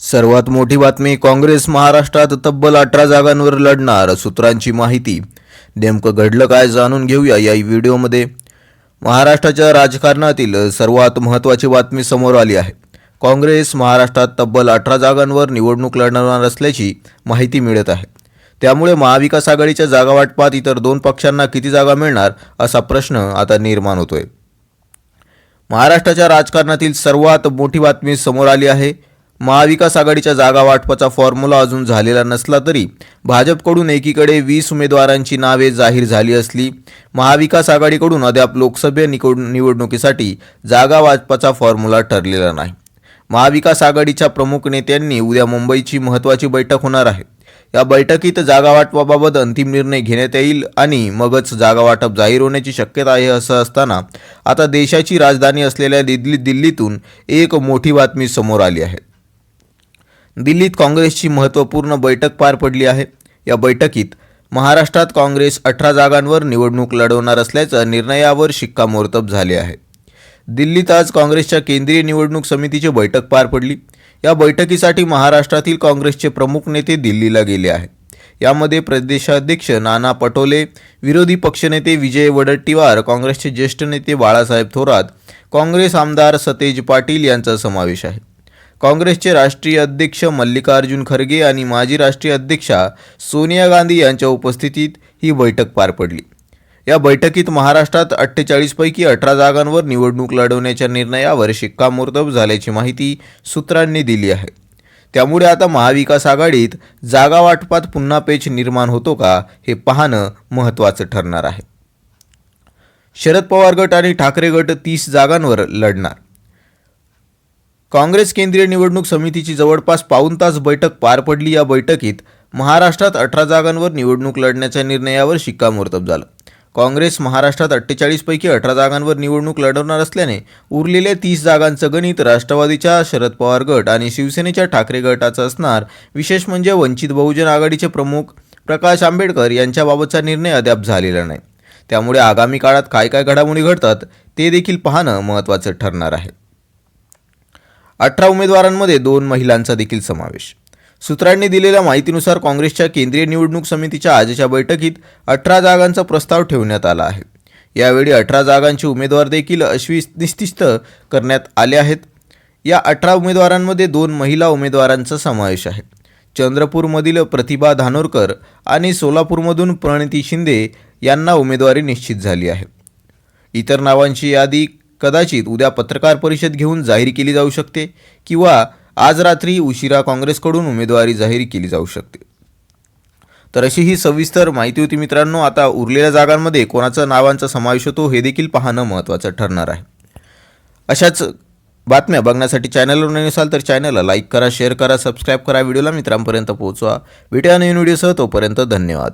सर्वात मोठी बातमी काँग्रेस महाराष्ट्रात तब्बल अठरा जागांवर लढणार सूत्रांची माहिती. नेमकं घडलं काय जाणून घेऊया या व्हिडिओमध्ये. महाराष्ट्राच्या राजकारणातील सर्वात महत्त्वाची बातमी समोर आली आहे. काँग्रेस महाराष्ट्रात तब्बल अठरा जागांवर निवडणूक लढणार असल्याची माहिती मिळत आहे. त्यामुळे महाविकास आघाडीच्या जागावाटपात इतर दोन पक्षांना किती जागा मिळणार असा प्रश्न आता निर्माण होतोय. महाराष्ट्राच्या राजकारणातील सर्वात मोठी बातमी समोर आली आहे. महाविकास आघाडीच्या जागा वाटपाचा फॉर्म्युला अजून झालेला नसला तरी भाजपकडून एकीकडे वीस उमेदवारांची नावे जाहीर झाली असली महाविकास आघाडीकडून अद्याप लोकसभा निकोड निवडणुकीसाठी जागा वाटपाचा फॉर्म्युला ठरलेला नाही. महाविकास आघाडीच्या प्रमुख नेत्यांनी उद्या मुंबईची महत्त्वाची बैठक होणार आहे. या बैठकीत जागा वाटपाबाबत अंतिम निर्णय घेण्यात येईल आणि मगच जागा वाटप जाहीर होण्याची शक्यता आहे असं असताना आता देशाची राजधानी असलेल्या दिल्ली दिल्लीतून एक मोठी बातमी समोर आली आहे. दिल्लीत काँग्रेसची महत्त्वपूर्ण बैठक पार पडली आहे. या बैठकीत महाराष्ट्रात काँग्रेस अठरा जागांवर निवडणूक लढवणार असल्याच्या निर्णयावर शिक्कामोर्तब झाले आहे. दिल्लीत आज काँग्रेसच्या केंद्रीय निवडणूक समितीची बैठक पार पडली. या बैठकीसाठी महाराष्ट्रातील काँग्रेसचे प्रमुख नेते दिल्लीला गेले आहेत. यामध्ये प्रदेशाध्यक्ष नाना पटोले विरोधी पक्षनेते विजय वडट्टीवार काँग्रेसचे ज्येष्ठ नेते बाळासाहेब थोरात काँग्रेस आमदार सतेज पाटील यांचा समावेश आहे. काँग्रेसचे राष्ट्रीय अध्यक्ष मल्लिकार्जुन खरगे आणि माजी राष्ट्रीय अध्यक्षा सोनिया गांधी यांच्या उपस्थितीत ही बैठक पार पडली. या बैठकीत महाराष्ट्रात अठ्ठेचाळीसपैकी अठरा जागांवर निवडणूक लढवण्याच्या निर्णयावर शिक्कामोर्तब झाल्याची माहिती सूत्रांनी दिली आहे. त्यामुळे आता महाविकास आघाडीत जागा वाटपात पुन्हा पेच निर्माण होतो का हे पाहणं महत्त्वाचं ठरणार आहे. शरद पवार गट आणि ठाकरे गट तीस जागांवर लढणार. काँग्रेस केंद्रीय निवडणूक समितीची जवळपास पाऊण तास बैठक पार पडली. या बैठकीत महाराष्ट्रात अठरा जागांवर निवडणूक लढण्याच्या निर्णयावर शिक्कामोर्तब झालं. काँग्रेस महाराष्ट्रात अठ्ठेचाळीसपैकी अठरा जागांवर निवडणूक लढवणार असल्याने उरलेल्या तीस जागांचं गणित राष्ट्रवादीच्या शरद पवार गट आणि शिवसेनेच्या ठाकरे गटाचं असणार. विशेष म्हणजे वंचित बहुजन आघाडीचे प्रमुख प्रकाश आंबेडकर यांच्याबाबतचा निर्णय अद्याप झालेला नाही. त्यामुळे आगामी काळात काय काय घडामोडी घडतात ते देखील पाहणं महत्त्वाचं ठरणार आहे. अठरा उमेदवारांमध्ये दोन महिलांचा देखील समावेश. सूत्रांनी दिलेल्या माहितीनुसार काँग्रेसच्या केंद्रीय निवडणूक समितीच्या आजच्या बैठकीत अठरा जागांचा प्रस्ताव ठेवण्यात आला आहे. यावेळी अठरा जागांचे उमेदवार देखील अश्वी निश्चित करण्यात आले आहेत. या अठरा उमेदवारांमध्ये दोन महिला उमेदवारांचा समावेश आहे. चंद्रपूरमधील प्रतिभा धानोरकर आणि सोलापूरमधून प्रणिती शिंदे यांना उमेदवारी निश्चित झाली आहे. इतर नावांची यादी कदाचित उद्या पत्रकार परिषद घेऊन जाहीर केली जाऊ शकते किंवा आज रात्री उशिरा काँग्रेसकडून उमेदवारी जाहीर केली जाऊ शकते. तर अशी ही सविस्तर माहिती होती मित्रांनो. आता उरलेल्या जागांमध्ये कोणाचा नावांचा समावेश होतो हे देखील पाहणं महत्त्वाचं ठरणार आहे. अशाच बातम्या बघण्यासाठी चॅनलवर नवीन असाल तर चॅनलला लाईक करा शेअर करा सबस्क्राईब करा. व्हिडिओला मित्रांपर्यंत पोहोचवा. भेटूया नवीन व्हिडिओसह तोपर्यंत धन्यवाद.